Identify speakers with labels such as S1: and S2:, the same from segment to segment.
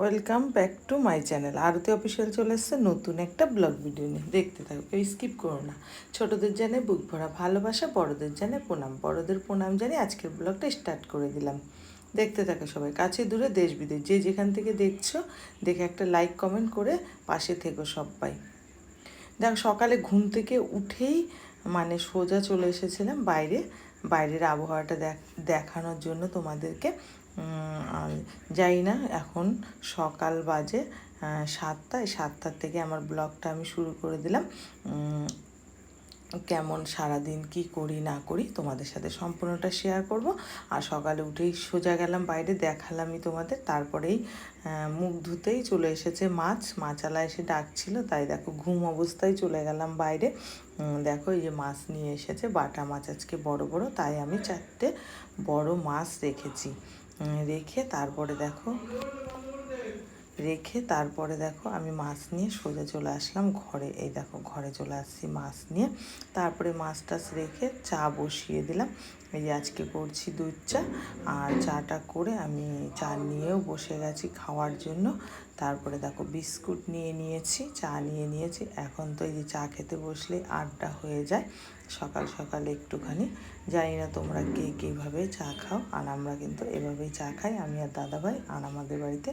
S1: Welcome back to my channel Arati official চলে এসছে, নতুন একটা ব্লগ ভিডিও নিয়ে। দেখতে থাকো, কেউ স্কিপ করো না। ছোটোদের জানে বুক ভরা ভালোবাসা, বড়দের জানে প্রণাম। বড়দের প্রণাম জানি আজকের ব্লগটা স্টার্ট করে দিলাম। দেখতে থাকো সবাই, কাছে দূরে, দেশ বিদেশ। যে যেখান থেকে দেখছ, দেখে একটা লাইক কমেন্ট করে পাশে থেকো সবাই। দেখ, সকালে ঘুম থেকে উঠেই মানে সোজা চলে এসেছিলাম বাইরে। বাইরের আবহাওয়াটা দেখ, দেখানোর জন্য তোমাদেরকে আর যাই না, এখন সকাল বাজে সাতটা এই সাতটার থেকে আমার ব্লগটা আমি শুরু করে দিলাম। কেমন সারাদিন, কি করি, না করি তোমাদের সাথে সম্পূর্ণটা শেয়ার করব। আর সকালে উঠেই সোজা গেলাম, বাইরে দেখালামই তোমাদের। তারপরেই মুখ ধুতেই চলে এসেছে মাছ। মাছালা এসে ডাকছিল, তাই দেখো ঘুম অবস্থায় চলে গেলাম বাইরে। দেখো এই যে মাছ নিয়ে এসেছে, বাটা মাছ আজকে বড় বড়, তাই আমি চারটে বড় মাছ রেখেছি। রেখে তারপরে দেখো রেখে তারপরে দেখো আমি মাছ নিয়ে সোজা চলে আসলাম ঘরে। এই দেখো ঘরে চলে আসছি মাছ নিয়ে। তারপরে মাছ টাছ রেখে চা বসিয়ে দিলাম। এই যে আজকে করছি দুধ চা। আর চাটা করে আমি চা নিয়েও বসে গেছি খাওয়ার জন্য। তারপরে দেখো বিস্কুট নিয়ে নিয়েছি, চা নিয়ে নিয়েছি। এখন তো এই যে চা খেতে বসলে আড্ডা হয়ে যায় সকাল সকাল একটুখানি। জানি না তোমরা কে কীভাবে চা খাও। আর আমরা কিন্তু এভাবেই চা খাই, আমি আর দাদাভাই আর আমাদের বাড়িতে।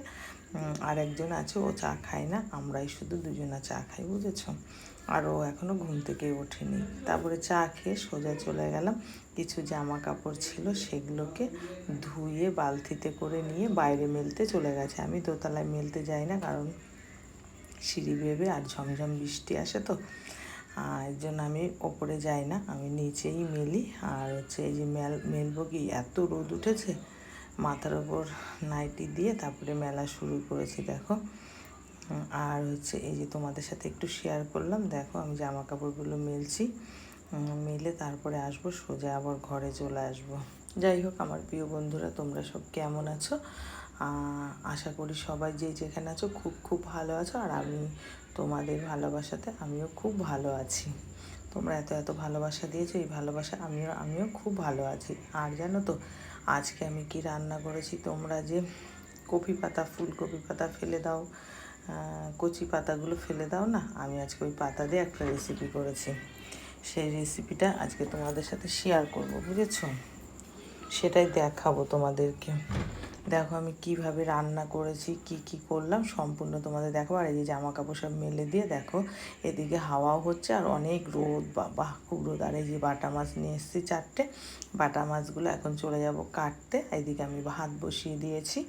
S1: আর একজন আছে, ও চা খায় না, আমরাই শুধু দুজনা চা খাই, বুঝেছ? আর ও এখনও ঘুম থেকে ওঠেনি। তারপরে চা খেয়ে সোজা চলে গেলাম। কিছু জামা কাপড় ছিল, সেগুলোকে ধুয়ে বালতিতে করে নিয়ে বাইরে মেলতে চলে গেছে। আমি দোতলায় মেলতে যাই না, কারণ সিঁড়ি বেবে আর ঝমঝম বৃষ্টি আসে তো। আর এর জন্য আমি ওপরে যাই না, আমি নিচেই মেলি। আর হচ্ছে এই যে মেল, মেলবো কি, এত রোদ উঠেছে মাথার ওপর নাইটি দিয়ে তারপরে মেলা শুরু করেছি, দেখো। আর হচ্ছে এই যে তোমাদের সাথে একটু শেয়ার করলাম, দেখো আমি জামা কাপড়গুলো মেলছি মেলে তারপরে আসব, সোজা আবার ঘরে চলে আসব। যাই হোক, আমার প্রিয় বন্ধুরা, তোমরা সব কেমন আছো? আশা করি সবাই যে যেখানে আছো খুব খুব ভালো আছো, আর আমি তোমাদের ভালোবাসাতে আমিও খুব ভালো আছি। তোমরা এত এত ভালোবাসা দিয়েছ, এই ভালোবাসা আমিও আমিও খুব ভালো আছি। আর জানো তো আজকে আমি কি রান্না করেছি? তোমরা যে কপি পাতা, ফুলকপি পাতা ফেলে দাও কচি পাতাগুলো ফেলে দাও না, আমি আজকে ওই পাতা দিয়ে একটা রেসিপি করেছি। সেই রেসিপিটা আজকে তোমাদের সাথে শেয়ার করব, বুঝেছ? সেটাই দেখাবো তোমাদেরকে। দেখো আমি কীভাবে রান্না করেছি, কি কি করলাম সম্পূর্ণ তোমাদের দেখো। আর এই যে জামা কাপড় সব মেলে দিয়ে দেখো, এদিকে হাওয়াও হচ্ছে আর অনেক রোদ, বাবা খুব রোদ। আর এই যে বাটা মাছ নিয়ে এসেছি চারটে, বাটা মাছগুলো এখন চলে যাব কাটতে। এদিকে আমি ভাত বসিয়ে দিয়েছি,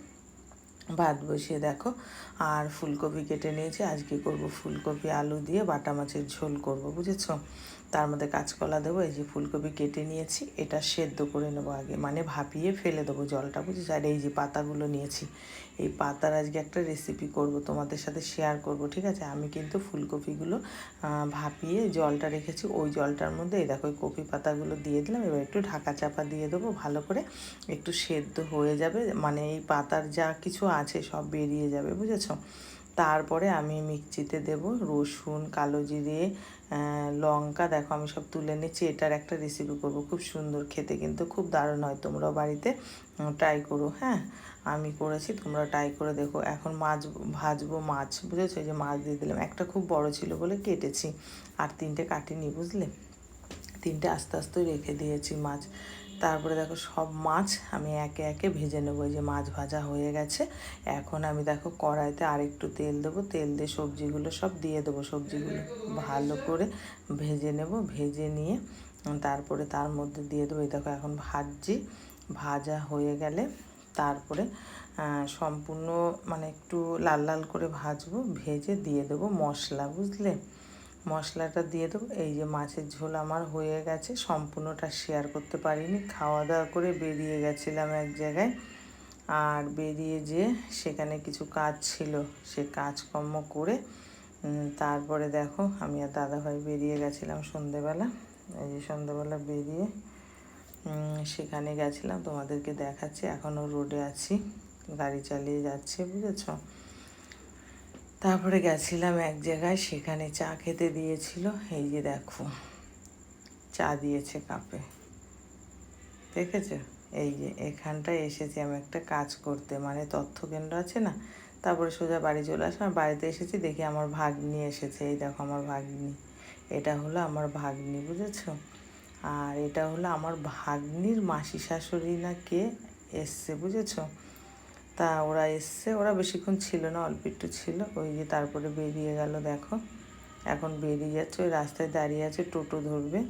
S1: ভাত বসিয়ে দেখো। আর ফুলকপি কেটে নিয়েছি, আজকে করব ফুলকপি আলু দিয়ে বাটা মাছের ঝোল করব, বুঝেছ? তার মধ্যে কাঁচকলা দেবো, এই যে ফুলকপি কেটে নিয়েছি, এটা সেদ্ধ করে নেব আগে মানে ভাপিয়ে ফেলে দেবো জলটা, বুঝেছ? আর এই যে পাতাগুলো নিয়েছি, এই পাতার আজকে একটা রেসিপি করব, তোমাদের সাথে শেয়ার করব, ঠিক আছে? আমি কিন্তু ফুলকপিগুলো ভাপিয়ে জলটা রেখেছি, ওই জলটার মধ্যে, এই দেখো কপি পাতাগুলো দিয়ে দিলাম, এবার একটু ঢাকা চাপা দিয়ে দেবো, ভালো করে একটু সেদ্ধ হয়ে যাবে মানে এই পাতার যা কিছু আছে সব বেরিয়ে যাবে, বুঝেছ? তারপরে আমি মিক্সিতে দেব রসুন, কালো জিরে লঙ্কা। দেখো, আমি সব তুলে নিচ্ছি। এটার একটা রেসিপি করব। খুব সুন্দর খেতে কিন্তু খুব দারুণ হয়। তোমরাও বাড়িতে ট্রাই করো হ্যাঁ? আমি করেছি তোমরা ট্রাই করে দেখো। এখন মাছ, ভাজবো মাছ, বুঝেছ? যে মাছ দিয়ে দিলাম। একটা খুব বড় ছিল বলে কেটেছি। আর তিনটে কাটিনি, বুঝলে? তিনটে আস্তে আস্তে রেখে দিয়েছি মাছ। তারপরে দেখো সব মাছ আমি একে একে ভেজে নেব। যে মাছ ভাজা হয়ে গেছে। এখন আমি দেখো কড়াইতে আরেকটু তেল দেবো। তেল দিয়ে সবজিগুলো সব দিয়ে দেবো। সবজিগুলো ভালো করে ভেজে নেব। ভেজে নিয়ে তারপরে তার মধ্যে দিয়ে দেবো। এই দেখো এখন ভাজছি। ভাজা হয়ে গেলে তারপরে সম্পূর্ণ মানে একটু লাল লাল করে ভাজবো। ভেজে দিয়ে দেবো মশলা, বুঝলে? মশলাটা দিয়ে দেবো। এই যে মাছের ঝোল আমার হয়ে গেছে, সম্পূর্ণটা শেয়ার করতে পারিনি। খাওয়া দাওয়া করে বেরিয়ে গেছিলাম এক জায়গায়। আর বেরিয়ে যেয়ে সেখানে কিছু কাজ ছিল, সে কাজকর্ম করে তারপরে দেখো আমি আর দাদাভাই বেরিয়ে গেছিলাম সন্ধেবেলা। এই যে সন্ধেবেলা বেরিয়ে সেখানে গেছিলাম। তোমাদেরকে দেখাচ্ছি এখনও রোডে আছি। গাড়ি চালিয়ে যাচ্ছে, বুঝেছ? তারপরে গেছিলাম এক জায়গায়, সেখানে চা খেতে দিয়েছিল। এই যে দেখো, চা দিয়েছে কাপে। দেখেছ? এই যে এখানটায় এসেছি আমি একটা কাজ করতে। মানে তথ্য কেন্দ্র আছে না? তারপরে সোজা বাড়ি চলে আসলাম। বাড়িতে এসেছি, দেখি আমার ভাগ্নি এসেছে। এই দেখো আমার ভাগ্নি। এটা হলো আমার ভাগ্নি, বুঝেছ? আর এটা হলো আমার ভাগ্নির মাসি শাশুড়ি না কে এসছে, বুঝেছ? তা ওরা এসছে। ওরা বেশিক্ষণ ছিল না, অল্প একটু ছিল। ওই যে তারপরে বেরিয়ে গেল, দেখো। এখন বেরিয়ে যাচ্ছে, ওই রাস্তায় দাঁড়িয়ে আছে, টোটো ধরবে।